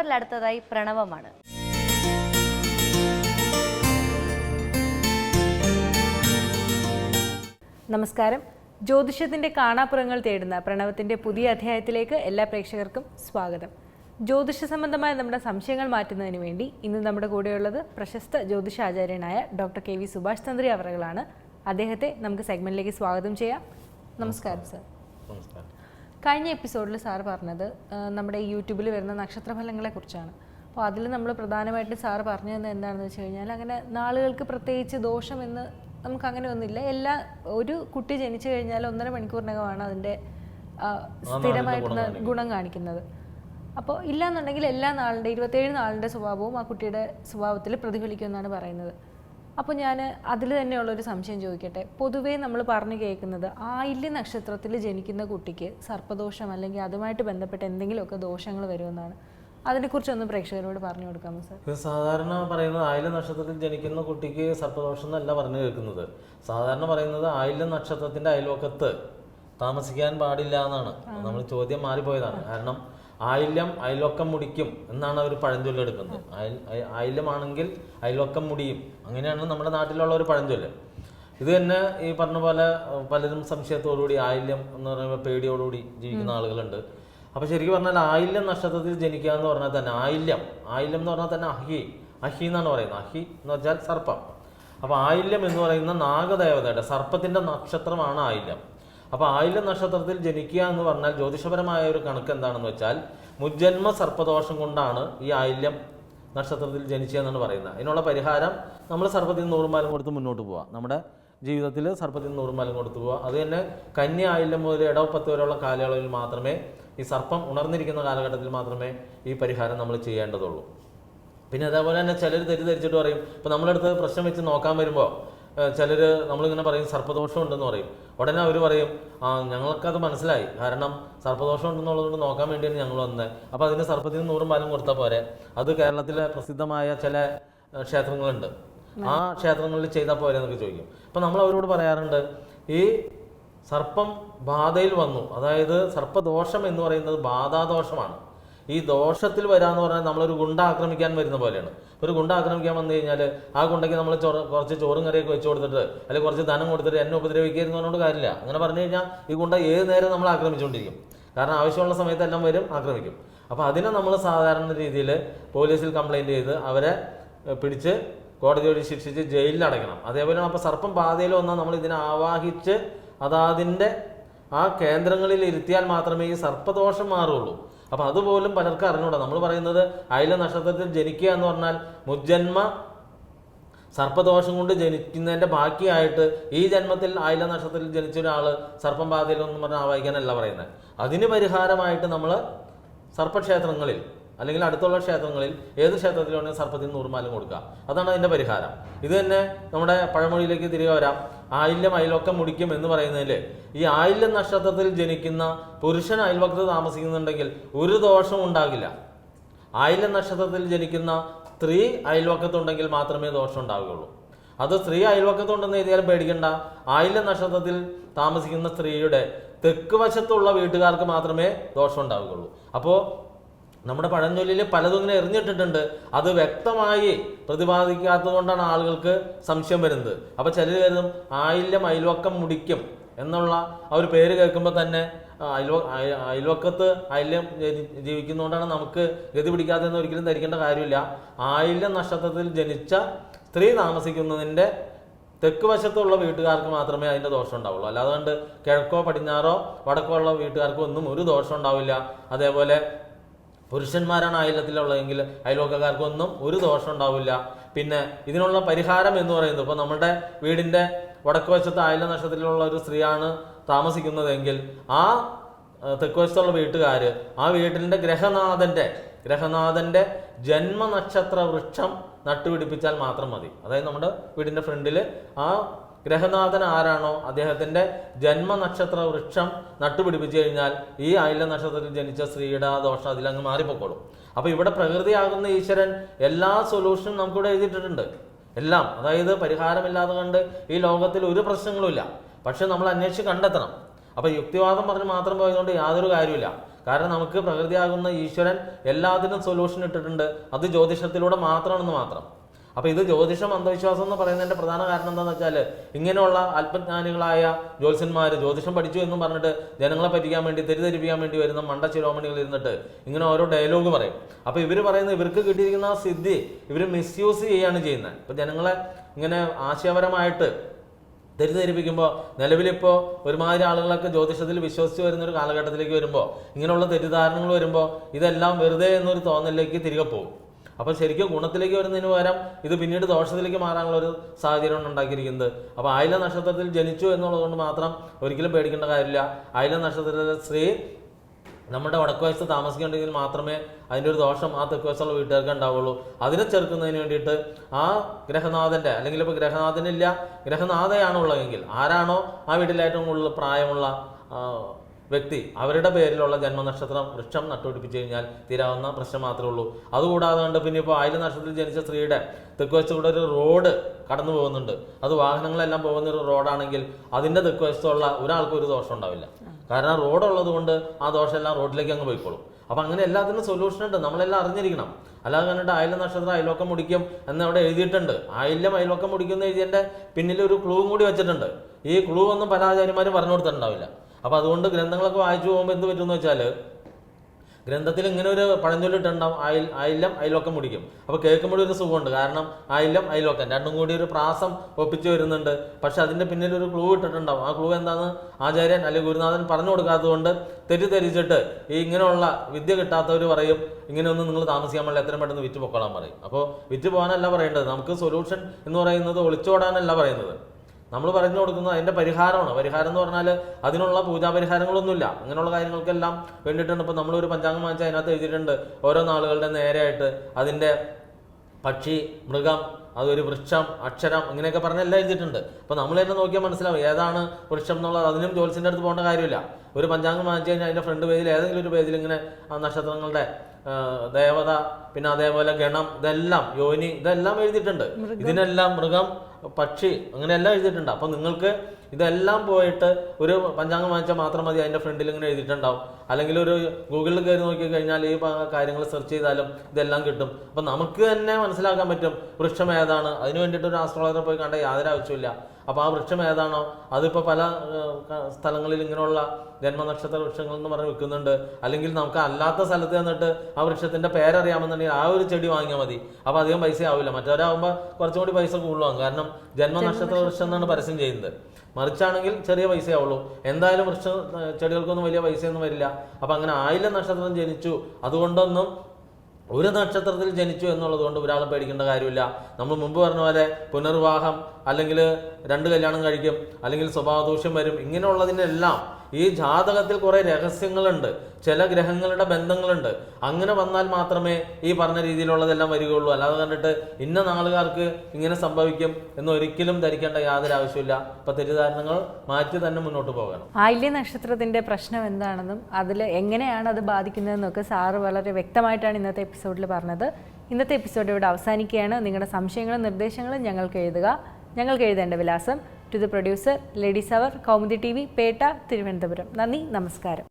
അറിയുന്നവരിൽ അടുത്തതായി പ്രണവമാണ്. നമസ്കാരം. ജ്യോതിഷത്തിന്റെ കാണാപ്പുറങ്ങൾ തേടുന്ന പ്രണവത്തിന്റെ പുതിയ അധ്യായത്തിലേക്ക് എല്ലാ പ്രേക്ഷകർക്കും സ്വാഗതം. ജ്യോതിഷ സംബന്ധമായ നമ്മുടെ സംശയങ്ങൾ മാറ്റുന്നതിന് വേണ്ടി ഇന്ന് നമ്മുടെ കൂടെയുള്ളത് പ്രശസ്ത ജ്യോതിഷാചാര്യനായ doctor K V Subhash Tantri അവറുകളാണ്. അദ്ദേഹത്തെ നമുക്ക് സെഗ്മെന്റിലേക്ക് സ്വാഗതം ചെയ്യാം. നമസ്കാരം സർ. നമസ്കാരം. കഴിഞ്ഞ എപ്പിസോഡിൽ സാർ പറഞ്ഞത് നമ്മുടെ യൂട്യൂബിൽ വരുന്ന നക്ഷത്രഫലങ്ങളെ കുറിച്ചാണ് അപ്പോൾ അതിൽ നമ്മൾ പ്രധാനമായിട്ട് സാർ പറഞ്ഞു തന്നെ എന്താണെന്ന് വെച്ച് കഴിഞ്ഞാൽ അങ്ങനെ നാളുകൾക്ക് പ്രത്യേകിച്ച് ദോഷമെന്ന് നമുക്ക് അങ്ങനെ ഒന്നുമില്ല. എല്ലാ ഒരു കുട്ടി ജനിച്ചു കഴിഞ്ഞാൽ ഒന്നര മണിക്കൂറിനകമാണ് അതിന്റെ സ്ഥിരമായിട്ടുള്ള ഗുണം കാണിക്കുന്നത്. അപ്പോൾ ഇല്ലാന്നുണ്ടെങ്കിൽ എല്ലാ നാളിന്റെ ഇരുപത്തേഴ് നാളിന്റെ സ്വഭാവവും ആ കുട്ടിയുടെ സ്വഭാവത്തിൽ പ്രതിഫലിക്കുമെന്നാണ് പറയുന്നത്. അപ്പോൾ ഞാൻ അതിൽ തന്നെയുള്ളൊരു സംശയം ചോദിക്കട്ടെ. പൊതുവേ നമ്മൾ പറഞ്ഞു കേൾക്കുന്നത് ആയില്യ നക്ഷത്രത്തിൽ ജനിക്കുന്ന കുട്ടിക്ക് സർപ്പദോഷം അല്ലെങ്കിൽ അതുമായിട്ട് ബന്ധപ്പെട്ട എന്തെങ്കിലുമൊക്കെ ദോഷങ്ങൾ വരുമെന്നാണ്. അതിനെക്കുറിച്ചൊന്ന് പ്രേക്ഷകരോട് പറഞ്ഞു കൊടുക്കാമോ സാർ? ഇത് സാധാരണ പറയുന്നത് ആയില നക്ഷത്രത്തിൽ ജനിക്കുന്ന കുട്ടിക്ക് സർപ്പദോഷം എന്നല്ല പറഞ്ഞു കേൾക്കുന്നത്. സാധാരണ പറയുന്നത് ആയില നക്ഷത്രത്തിന്റെ അയൽവക്കത്ത് താമസിക്കാൻ പാടില്ല എന്നാണ്. നമ്മൾ ചോദ്യം മാറിപ്പോയതാണ്. കാരണം ആയില്യം അയൽവക്കം മുടിക്കും എന്നാണ് അവർ പഴഞ്ചൊല്ല് എടുക്കുന്നത്. അയൽ അയ- ആയില്യമാണെങ്കിൽ അയൽവക്കം മുടിയും. അങ്ങനെയാണ് നമ്മുടെ നാട്ടിലുള്ള ഒരു പഴഞ്ചൊല്ല്. ഇത് തന്നെ ഈ പറഞ്ഞ പോലെ പലരും സംശയത്തോടുകൂടി ആയില്യം എന്ന് പറയുമ്പോൾ പേടിയോടുകൂടി ജീവിക്കുന്ന ആളുകളുണ്ട്. അപ്പൊ ശരിക്കും പറഞ്ഞാൽ ആയില്യം നക്ഷത്രത്തിൽ ജനിക്കുക എന്ന് പറഞ്ഞാൽ തന്നെ ആയില്യം. ആയില്യം എന്ന് പറഞ്ഞാൽ തന്നെ അഹി. അഹി എന്നാണ് പറയുന്നത്. അഹി എന്ന് വെച്ചാൽ സർപ്പം. അപ്പൊ ആയില്യം എന്ന് പറയുന്ന നാഗദേവതയുടെ സർപ്പത്തിന്റെ നക്ഷത്രമാണ് ആയില്യം. അപ്പൊ ആയില്യം നക്ഷത്രത്തിൽ ജനിക്കുക എന്ന് പറഞ്ഞാൽ ജ്യോതിഷപരമായ ഒരു കണക്ക് എന്താണെന്ന് വെച്ചാൽ മുജ്ജന്മ സർപ്പദോഷം കൊണ്ടാണ് ഈ ആയില്യം നക്ഷത്രത്തിൽ ജനിച്ചതെന്നാണ് പറയുന്നത്. അതിനുള്ള പരിഹാരം നമ്മൾ സർപ്പത്തിൽ നൂറുമാലം കൊടുത്ത് മുന്നോട്ട് പോവുക നമ്മുടെ ജീവിതത്തിൽ സർപ്പത്തിൽ നൂറുമാലം കൊടുത്തു പോവുക അത് തന്നെ കന്യ ആയില്യം മുതൽ ഇടവപ്പത്ത് പത്ത് വരെയുള്ള കാലയളവിൽ മാത്രമേ ഈ സർപ്പം ഉണർന്നിരിക്കുന്ന കാലഘട്ടത്തിൽ മാത്രമേ ഈ പരിഹാരം നമ്മൾ ചെയ്യേണ്ടതുള്ളൂ. പിന്നെ അതേപോലെ തന്നെ ചിലർ തെറ്റിദ്ധരിച്ചിട്ട് പറയും ഇപ്പം നമ്മളടുത്ത് പ്രശ്നം വെച്ച് നോക്കാൻ വരുമ്പോൾ ചിലർ നമ്മളിങ്ങനെ പറയും സർപ്പദോഷം ഉണ്ടെന്ന് പറയും. ഉടനെ അവർ പറയും ഞങ്ങൾക്കത് മനസ്സിലായി. കാരണം സർപ്പദോഷം ഉണ്ടെന്നുള്ളതുകൊണ്ട് നോക്കാൻ വേണ്ടിയാണ് ഞങ്ങൾ വന്നത് അപ്പോൾ അതിന് സർപ്പത്തിന് നൂറും പാലം കൊടുത്താൽ പോരെ. അത് കേരളത്തിലെ പ്രസിദ്ധമായ ചില ക്ഷേത്രങ്ങളുണ്ട്. ആ ക്ഷേത്രങ്ങളിൽ ചെയ്താൽ പോരെ എന്നൊക്കെ ചോദിക്കും. അപ്പം നമ്മൾ അവരോട് പറയാറുണ്ട് ഈ സർപ്പം ബാധയിൽ വന്നു. അതായത് സർപ്പദോഷം എന്ന് പറയുന്നത് ബാധാദോഷമാണ്. ഈ ദോഷത്തിൽ വരാന്ന് പറഞ്ഞാൽ നമ്മളൊരു ഗുണ്ട ആക്രമിക്കാൻ വരുന്ന പോലെയാണ്. ഒരു ഗുണ്ട ആക്രമിക്കാൻ വന്നു കഴിഞ്ഞാൽ ആ ഗുണ്ടയ്ക്ക് നമ്മൾ കുറച്ച് ചോറും കറിയൊക്കെ വെച്ച് കൊടുത്തിട്ട് അല്ലെങ്കിൽ കുറച്ച് ധനം കൊടുത്തിട്ട് എന്നെ ഉപദ്രവിക്കരുതെന്ന് പറഞ്ഞുകൊണ്ട് കാര്യമില്ല. അങ്ങനെ പറഞ്ഞു കഴിഞ്ഞാൽ ഈ ഗുണ്ട ഏത് നേരം നമ്മൾ ആക്രമിച്ചുകൊണ്ടിരിക്കും. കാരണം ആവശ്യമുള്ള സമയത്ത് എല്ലാം വരും ആക്രമിക്കും. അപ്പോൾ അതിനെ നമ്മൾ സാധാരണ രീതിയിൽ പോലീസിൽ കംപ്ലൈന്റ് ചെയ്ത് അവരെ പിടിച്ച് പിടിച്ച് കോടതിയോട് ശിക്ഷിച്ച് ജയിലിൽ അടയ്ക്കണം അതേപോലെ അപ്പോൾ സർപ്പം ബാധയിൽ വന്നാൽ നമ്മൾ ഇതിനെ ആവാഹിച്ച് അതാതിന്റെ ആ കേന്ദ്രങ്ങളിൽ ഇരുത്തിയാൽ മാത്രമേ ഈ സർപ്പദോഷം മാറുള്ളൂ. അപ്പൊ അതുപോലും പലർക്കും അറിഞ്ഞൂടാ. നമ്മൾ പറയുന്നത് അയല നക്ഷത്രത്തിൽ ജനിക്കുക എന്ന് പറഞ്ഞാൽ മുജ്ജന്മ സർപ്പദോഷം കൊണ്ട് ജനിക്കുന്നതിന്റെ ബാക്കിയായിട്ട് ഈ ജന്മത്തിൽ അയല നക്ഷത്രത്തിൽ ജനിച്ച ഒരാൾ സർപ്പം ബാധയിലൊന്നും പറഞ്ഞാൽ ആവാഹിക്കാനല്ല പറയുന്നത്. അതിന് പരിഹാരമായിട്ട് നമ്മൾ സർപ്പക്ഷേത്രങ്ങളിൽ അല്ലെങ്കിൽ അടുത്തുള്ള ക്ഷേത്രങ്ങളിൽ ഏത് ക്ഷേത്രത്തിലാണെങ്കിൽ സർപ്പത്തിന് നൂറുമാലും കൊടുക്കുക. അതാണ് അതിന്റെ പരിഹാരം. ഇത് തന്നെ നമ്മുടെ പഴമൊഴിയിലേക്ക് തിരികെ വരാം. ആയില്യം അയൽവക്കം മുടിക്കും എന്ന് പറയുന്നതിൽ ഈ ആയില്യം നക്ഷത്രത്തിൽ ജനിക്കുന്ന പുരുഷൻ അയൽവക്കത്ത് താമസിക്കുന്നുണ്ടെങ്കിൽ ഒരു ദോഷവും ഉണ്ടാകില്ല. ആയില്യം നക്ഷത്രത്തിൽ ജനിക്കുന്ന സ്ത്രീ അയൽവക്കത്തുണ്ടെങ്കിൽ മാത്രമേ ദോഷം ഉണ്ടാവുകയുള്ളൂ. അത് സ്ത്രീ അയൽവക്കത്തുണ്ടെന്ന് എഴുതിയാലും പേടിക്കണ്ട. ആയില്യം നക്ഷത്രത്തിൽ താമസിക്കുന്ന സ്ത്രീയുടെ തെക്ക് വശത്തുള്ള വീട്ടുകാർക്ക് മാത്രമേ ദോഷം ഉണ്ടാവുകയുള്ളൂ. അപ്പോൾ നമ്മുടെ പഴഞ്ചൊല്ലിൽ പലതും ഇങ്ങനെ എറിഞ്ഞിട്ടിട്ടുണ്ട്. അത് വ്യക്തമായി പ്രതിപാദിക്കാത്തത് കൊണ്ടാണ് ആളുകൾക്ക് സംശയം വരുന്നത്. അപ്പോൾ ചിലർ കരുതും ആയില്യം അയൽവക്കം മുടിക്കും എന്നുള്ള ആ ഒരു പേര് കേൾക്കുമ്പോൾ തന്നെ അയൽവ അയൽവക്കത്ത് ആയില്യം ജീവിക്കുന്നതുകൊണ്ടാണ് നമുക്ക് ഗതി പിടിക്കാത്തതെന്ന് ഒരിക്കലും ധരിക്കേണ്ട കാര്യമില്ല. ആയില്യം നക്ഷത്രത്തിൽ ജനിച്ച സ്ത്രീ താമസിക്കുന്നതിന്റെ തെക്ക് വശത്തുള്ള വീട്ടുകാർക്ക് മാത്രമേ അതിന്റെ ദോഷം ഉണ്ടാവുള്ളൂ. അല്ലാതെ കണ്ട് കിഴക്കോ പടിഞ്ഞാറോ വടക്കോ ഉള്ള വീട്ടുകാർക്കോ ഒന്നും ഒരു ദോഷം ഉണ്ടാവില്ല. അതേപോലെ പുരുഷന്മാരാണ് അയലത്തിലുള്ളതെങ്കിൽ അയൽവക്കക്കാർക്കൊന്നും ഒരു ദോഷം ഉണ്ടാവില്ല. പിന്നെ ഇതിനുള്ള പരിഹാരം എന്ന് പറയുന്നത് ഇപ്പോൾ നമ്മുടെ വീടിന്റെ വടക്ക് വശത്ത് അയല നക്ഷത്രത്തിലുള്ള ഒരു സ്ത്രീയാണ് താമസിക്കുന്നതെങ്കിൽ ആ തെക്കുവശത്തുള്ള വീട്ടുകാർ ആ വീട്ടിന്റെ ഗ്രഹനാഥന്റെ ഗ്രഹനാഥന്റെ ജന്മനക്ഷത്ര വൃക്ഷം നട്ടുപിടിപ്പിച്ചാൽ മാത്രം മതി. അതായത് നമ്മുടെ വീടിന്റെ ഫ്രണ്ടിൽ ആ ഗ്രഹനാഥൻ ആരാണോ? അദ്ദേഹത്തിന്റെ ജന്മനക്ഷത്ര വൃക്ഷം നട്ടുപിടിപ്പിച്ചു കഴിഞ്ഞാൽ ഈ ആയില്യ നക്ഷത്രത്തിൽ ജനിച്ച സ്ത്രീയുടെ ആ ദോഷം അതിലങ്ങ് മാറിപ്പോക്കോളും. അപ്പോൾ ഇവിടെ പ്രകൃതിയാകുന്ന ഈശ്വരൻ എല്ലാ സൊല്യൂഷനും നമുക്കിവിടെ എഴുതിയിട്ടുണ്ട് എല്ലാം അതായത് പരിഹാരമില്ലാതെ കണ്ട് ഈ ലോകത്തിൽ ഒരു പ്രശ്നങ്ങളുമില്ല പക്ഷെ നമ്മൾ അന്വേഷിച്ച് കണ്ടെത്തണം. അപ്പോൾ യുക്തിവാദം പറഞ്ഞ് മാത്രം പോയതുകൊണ്ട് യാതൊരു കാര്യമില്ല കാരണം നമുക്ക് പ്രകൃതിയാകുന്ന ഈശ്വരൻ എല്ലാത്തിനും സൊല്യൂഷൻ ഇട്ടിട്ടുണ്ട്. അത് ജ്യോതിഷത്തിലൂടെ മാത്രമാണെന്ന് മാത്രം. അപ്പൊ ഇത് ജ്യോതിഷം അന്ധവിശ്വാസം എന്ന് പറയുന്നതിന്റെ പ്രധാന കാരണം എന്താണെന്ന് വെച്ചാൽ ഇങ്ങനെയുള്ള അല്പജ്ഞാനികളായ ജ്യോത്സ്യന്മാർ ജ്യോതിഷം പഠിച്ചു എന്നും പറഞ്ഞിട്ട് ജനങ്ങളെ പറ്റിക്കാൻ വേണ്ടി തെറ്റിദ്ധരിപ്പിക്കാൻ വേണ്ടി വരുന്ന മണ്ട ശിരോമണികൾ ഇരുന്നിട്ട് ഇങ്ങനെ ഓരോ ഡയലോഗ് പറയും. അപ്പൊ ഇവർ പറയുന്നത് ഇവർക്ക് കിട്ടിയിരിക്കുന്ന സിദ്ധി ഇവർ മിസ്യൂസ് ചെയ്യാണ് ചെയ്യുന്നത്. ഇപ്പൊ ജനങ്ങളെ ഇങ്ങനെ ആശയപരമായിട്ട് തെറ്റിദ്ധരിപ്പിക്കുമ്പോൾ നിലവിലിപ്പോൾ ഒരുമാതിരി ആളുകളൊക്കെ ജ്യോതിഷത്തിൽ വിശ്വസിച്ച് വരുന്ന ഒരു കാലഘട്ടത്തിലേക്ക് വരുമ്പോൾ ഇങ്ങനെയുള്ള തെറ്റിദ്ധാരണകൾ വരുമ്പോൾ ഇതെല്ലാം വെറുതെ എന്നൊരു തോന്നലിലേക്ക് തിരികെ പോകും. അപ്പോൾ ശരിക്കും ഗുണത്തിലേക്ക് വരുന്നതിന് പകരം ഇത് പിന്നീട് ദോഷത്തിലേക്ക് മാറാനുള്ള ഒരു സാഹചര്യമാണ് ഉണ്ടാക്കിയിരിക്കുന്നത്. അപ്പോൾ ആയില നക്ഷത്രത്തിൽ ജനിച്ചു എന്നുള്ളതുകൊണ്ട് മാത്രം ഒരിക്കലും പേടിക്കേണ്ട കാര്യമില്ല. ആയില നക്ഷത്രത്തിലെ സ്ത്രീ നമ്മുടെ വടക്ക് വശത്ത് താമസിക്കേണ്ടെങ്കിൽ മാത്രമേ അതിന്റെ ഒരു ദോഷം ആ തെക്ക് വശത്തുള്ള വീട്ടുകാർക്ക് ഉണ്ടാവുള്ളൂ. അതിനെ ചെറുക്കുന്നതിന് വേണ്ടിയിട്ട് ആ ഗ്രഹനാഥന്റെ അല്ലെങ്കിൽ ഇപ്പോൾ ഗ്രഹനാഥനില്ല ഗ്രഹനാഥയാണ് ഉള്ളതെങ്കിൽ ആരാണോ ആ വീട്ടിലേറ്റവും കൂടുതൽ പ്രായമുള്ള വ്യക്തി അവരുടെ പേരിലുള്ള ജന്മനക്ഷത്രം വൃക്ഷം നട്ടുപിടിപ്പിച്ചു കഴിഞ്ഞാൽ തീരാവുന്ന പ്രശ്നം മാത്രമേ ഉള്ളൂ. അതുകൂടാതെ കണ്ട് പിന്നെ ഇപ്പോൾ ആയിരം നക്ഷത്രത്തിൽ ജനിച്ച സ്ത്രീയുടെ തെക്ക് വശത്തൂടെ ഒരു റോഡ് കടന്നു പോകുന്നുണ്ട്. അത് വാഹനങ്ങളെല്ലാം പോകുന്ന ഒരു റോഡാണെങ്കിൽ അതിന്റെ തെക്ക് വശത്തുള്ള ഒരാൾക്കും ഒരു ദോഷം ഉണ്ടാവില്ല. കാരണം റോഡ് ഉള്ളത് കൊണ്ട് ആ ദോഷമെല്ലാം റോഡിലേക്ക് അങ്ങ് പോയിക്കോളും. അപ്പം അങ്ങനെ എല്ലാത്തിനും സൊല്യൂഷൻ ഉണ്ട്. നമ്മളെല്ലാം അറിഞ്ഞിരിക്കണം. അല്ലാതെ കണ്ടിട്ട് ആയില്ല നക്ഷത്രം അയലൊക്കെ മുടിക്കും എന്ന് അവിടെ എഴുതിയിട്ടുണ്ട്. ആയില്യം അയലൊക്കെ മുടിക്കും എന്ന് എഴുതിയതിന്റെ പിന്നിൽ ഒരു ക്ലൂവും കൂടി വെച്ചിട്ടുണ്ട്. ഈ ക്ലൂ ഒന്നും പല ആചാര്യന്മാരും പറഞ്ഞു കൊടുത്തിട്ടുണ്ടാവില്ല. അപ്പം അതുകൊണ്ട് ഗ്രന്ഥങ്ങളൊക്കെ വായിച്ചു പോകുമ്പോൾ എന്ത് പറ്റുമെന്ന് വെച്ചാൽ ഗ്രന്ഥത്തിൽ ഇങ്ങനെ ഒരു പഴഞ്ചൊല്ലിട്ടുണ്ടാവും അയൽ ആയില്യം അയലൊക്കെ മുടിക്കും. അപ്പോൾ കേൾക്കുമ്പോഴും ഒരു സുഖമുണ്ട്. കാരണം ആയില്യം അയലൊക്കെ രണ്ടും കൂടി ഒരു പ്രാസം ഒപ്പിച്ച് വരുന്നുണ്ട്. പക്ഷെ അതിന്റെ പിന്നിൽ ഒരു ക്ലൂ ഇട്ടിട്ടുണ്ടാവും. ആ ക്ലൂ എന്താന്ന് ആചാര്യൻ അല്ലെങ്കിൽ ഗുരുനാഥൻ പറഞ്ഞു കൊടുക്കാത്തതുകൊണ്ട് തെറ്റിദ്ധരിച്ചിട്ട് ഈ ഇങ്ങനെയുള്ള വിദ്യ കിട്ടാത്തവർ പറയും ഇങ്ങനെയൊന്നും നിങ്ങൾ താമസിക്കാൻ പാടില്ല. എത്രയും പെട്ടെന്ന് വിറ്റ് പൊക്കോളാൻ പറയും. അപ്പോൾ വിറ്റ് പോകാനല്ല പറയേണ്ടത്. നമുക്ക് സൊല്യൂഷൻ എന്ന് പറയുന്നത് ഒളിച്ചോടാനല്ല പറയുന്നത്. നമ്മൾ പറഞ്ഞു കൊടുക്കുന്നത് അതിന്റെ പരിഹാരമാണ്. പരിഹാരം എന്ന് പറഞ്ഞാൽ അതിനുള്ള പൂജാ പരിഹാരങ്ങളൊന്നുമില്ല അങ്ങനെയുള്ള കാര്യങ്ങൾക്കെല്ലാം വേണ്ടിയിട്ടുണ്ട് ഇപ്പം നമ്മളൊരു പഞ്ചാംഗം വാങ്ങിച്ചാൽ അതിനകത്ത് എഴുതിയിട്ടുണ്ട്. ഓരോ നാളുകളുടെ നേരെയായിട്ട് അതിന്റെ പക്ഷി മൃഗം അതൊരു വൃക്ഷം അക്ഷരം ഇങ്ങനെയൊക്കെ പറഞ്ഞ് എല്ലാം എഴുതിയിട്ടുണ്ട്. അപ്പോൾ നമ്മൾ തന്നെ നോക്കിയാൽ മനസ്സിലാവും ഏതാണ് വൃക്ഷം എന്നുള്ളത്. അതിനും ജോത്സ്യന്റെ അടുത്ത് പോകേണ്ട കാര്യമില്ല. ഒരു പഞ്ചാംഗം വാങ്ങിച്ചു കഴിഞ്ഞാൽ അതിന്റെ ഫ്രണ്ട് പേജിൽ ഏതെങ്കിലും ഒരു പേജിൽ ഇങ്ങനെ ആ നക്ഷത്രങ്ങളുടെ ദേവത പിന്നെ അതേപോലെ ഗണം ഇതെല്ലാം യോനി ഇതെല്ലാം എഴുതിയിട്ടുണ്ട്. ഇതിനെല്ലാം മൃഗം പക്ഷി അങ്ങനെയെല്ലാം എഴുതിയിട്ടുണ്ട്. അപ്പോൾ നിങ്ങൾക്ക് ഇതെല്ലാം പോയിട്ട് ഒരു പഞ്ചാംഗം വാങ്ങിച്ചാൽ മാത്രം മതി അതിന്റെ ഫ്രണ്ടിൽ ഇങ്ങനെ എഴുതിയിട്ടുണ്ടാവും. അല്ലെങ്കിൽ ഒരു ഗൂഗിളിൽ കയറി നോക്കി കഴിഞ്ഞാൽ ഈ കാര്യങ്ങൾ സെർച്ച് ചെയ്താലും ഇതെല്ലാം കിട്ടും. അപ്പം നമുക്ക് തന്നെ മനസ്സിലാക്കാൻ പറ്റും വൃക്ഷം ഏതാണ്. അതിന് വേണ്ടിയിട്ട് ഒരു ആസ്ട്രോളജറെ പോയി കണ്ട യാതൊരു ആവശ്യമില്ല അപ്പോൾ ആ വൃക്ഷം ഏതാണോ അതിപ്പോൾ പല സ്ഥലങ്ങളിൽ ഇങ്ങനെയുള്ള ജന്മനക്ഷത്ര വൃക്ഷങ്ങൾ എന്ന് പറഞ്ഞ് വിൽക്കുന്നുണ്ട് അല്ലെങ്കിൽ നമുക്ക് അല്ലാത്ത സ്ഥലത്ത് തന്നിട്ട് ആ വൃക്ഷത്തിന്റെ പേരറിയാമെന്നുണ്ടെങ്കിൽ ആ ഒരു ചെടി വാങ്ങിയാൽ മതി. അപ്പോൾ അധികം പൈസ ആവില്ല മറ്റവരാകുമ്പോൾ കുറച്ചും കൂടി പൈസ കൂടുതലാകും കാരണം ജന്മനക്ഷത്ര വൃക്ഷം എന്നാണ് പരസ്യം ചെയ്യുന്നത്. മറിച്ചാണെങ്കിൽ ചെറിയ പൈസയേ ആവുള്ളൂ എന്തായാലും വൃക്ഷ ചെടികൾക്കൊന്നും വലിയ പൈസയൊന്നും വരില്ല. അപ്പം അങ്ങനെ ആയില്ല നക്ഷത്രം ജനിച്ചു. അതുകൊണ്ടൊന്നും ഒരു നക്ഷത്രത്തിൽ ജനിച്ചു എന്നുള്ളത് കൊണ്ട് ഒരാളെ പേടിക്കേണ്ട കാര്യമില്ല. നമ്മൾ മുമ്പ് പറഞ്ഞ പോലെ പുനർവിവാഹം അല്ലെങ്കിൽ രണ്ട് കല്യാണം കഴിക്കും അല്ലെങ്കിൽ സ്വഭാവദൂഷ്യം വരും ഇങ്ങനെയുള്ളതിനെല്ലാം ഈ ജാതകത്തിൽ കുറെ രഹസ്യങ്ങളുണ്ട്. ചില ഗ്രഹങ്ങളുടെ ബന്ധങ്ങളുണ്ട്. അങ്ങനെ വന്നാൽ മാത്രമേ ഈ പറഞ്ഞ രീതിയിലുള്ളതെല്ലാം വരികയുള്ളൂ. അല്ലാതെ കണ്ടിട്ട് ഇന്ന നാളുകാർക്ക് ഇങ്ങനെ സംഭവിക്കും എന്ന് ഒരിക്കലും ധരിക്കേണ്ട യാതൊരു ആവശ്യമില്ല അപ്പൊ തെറ്റിദ്ധാരണകൾ മാറ്റി തന്നെ മുന്നോട്ട് പോകണം. ആയില്യ നക്ഷത്രത്തിന്റെ പ്രശ്നം എന്താണെന്നും അതിൽ എങ്ങനെയാണ് അത് ബാധിക്കുന്നതെന്നൊക്കെ സാറ് വളരെ വ്യക്തമായിട്ടാണ് ഇന്നത്തെ എപ്പിസോഡിൽ പറഞ്ഞത്. ഇന്നത്തെ എപ്പിസോഡ് ഇവിടെ അവസാനിക്കുകയാണ്. നിങ്ങളുടെ സംശയങ്ങളും നിർദ്ദേശങ്ങളും ഞങ്ങൾക്ക് എഴുതുക. ഞങ്ങൾക്ക് എഴുതേണ്ട വിലാസം to the producer ladies hour Kaumudi T V Petta Thiruvananthapuram. നന്ദി നമസ്കാരം.